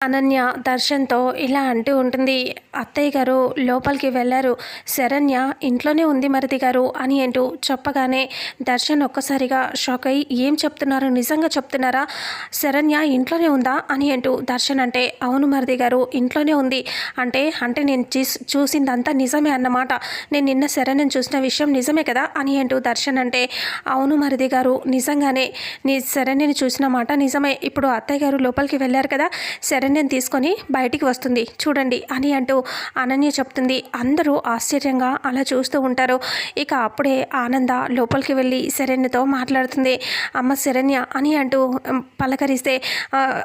అనన్య దర్శన్తో ఇలా అంటూ ఉంటుంది. అత్తయ్య గారు లోపలికి వెళ్ళారు. శరణ్య ఇంట్లోనే ఉంది మరిది గారు అని అంటూ చెప్పగానే దర్శన్ ఒక్కసారిగా షాక్ అయ్యి ఏం చెప్తున్నారు? నిజంగా చెప్తున్నారా? శరణ్య ఇంట్లోనే ఉందా? అని అంటూ దర్శన్ అంటే అవును మరిది గారు ఇంట్లోనే ఉంది. అంటే అంటే నేను చూసిందంతా నిజమే అన్నమాట. నేను నిన్న శరణ్యను చూసిన విషయం నిజమే కదా? అని అంటూ దర్శన్ అంటే అవును మరిది గారు నిజంగానే నీ శరణ్యని చూసిన మాట నిజమే. ఇప్పుడు అత్తయ్య గారు లోపలికి వెళ్ళారు కదా శరణ్ శరణ్యం తీసుకొని బయటికి వస్తుంది. చూడండి అని అంటూ అనన్య చెప్తుంది. అందరూ ఆశ్చర్యంగా అలా చూస్తూ ఉంటారు. ఇక అప్పుడే ఆనంద లోపలికి వెళ్ళి శరణ్యతో మాట్లాడుతుంది. అమ్మ శరణ్య అని అంటూ పలకరిస్తే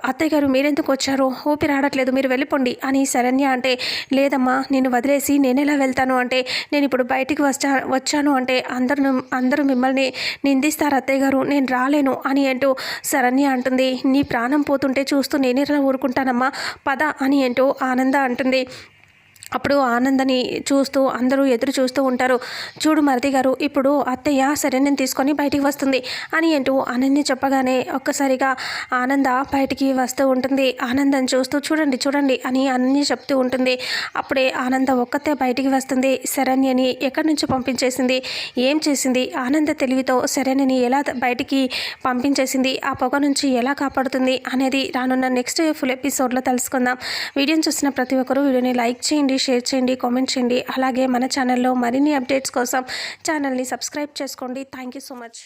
అత్తయ్య గారు మీరెందుకు వచ్చారు? ఊపి రావట్లేదు మీరు వెళ్ళిపోండి అని శరణ్య అంటే లేదమ్మా నేను వదిలేసి నేను ఎలా వెళ్తాను? అంటే నేను ఇప్పుడు బయటికి వచ్చా వచ్చాను అంటే అందరూ అందరూ మిమ్మల్ని నిందిస్తారు అత్తయ్య గారు నేను రాలేను అని అంటూ శరణ్య అంటుంది. నీ ప్రాణం పోతుంటే చూస్తూ నేనేలా ఊరుకుంటాను అమ్మా పద అని ఏంటో ఆనంద అంటుంది. అప్పుడు ఆనందని చూస్తూ అందరూ ఎదురు చూస్తూ ఉంటారు. చూడు మరది గారు ఇప్పుడు అత్తయ్య సరే నేను తీసుకొని బయటికి వస్తుంది అని అంటూ అనన్య చెప్పగానే ఒక్కసారిగా ఆనంద బయటికి వస్తూ ఉంటుంది. ఆనందం చూస్తూ చూడండి చూడండి అని అనన్య చెప్తూ ఉంటుంది. అప్పుడే ఆనంద ఒక్కతే బయటికి వస్తుంది. శరణ్యని ఎక్కడి నుంచి పంపించేసింది? ఏం చేసింది? ఆనంద తెలివితో శరణ్యని ఎలా బయటికి పంపించేసింది? ఆ పొగ నుంచి ఎలా కాపాడుతుంది? అనేది రానున్న నెక్స్ట్ ఫుల్ ఎపిసోడ్లో తెలుసుకుందాం. వీడియోని చూసిన ప్రతి ఒక్కరూ వీడియోని లైక్ చేయండి షేర్ చేయండి కామెంట్ చేయండి. అలాగే మన ఛానల్లో మరిన్ని అప్డేట్స్ కోసం ఛానల్ని సబ్స్క్రైబ్ చేసుకోండి. Thank you so much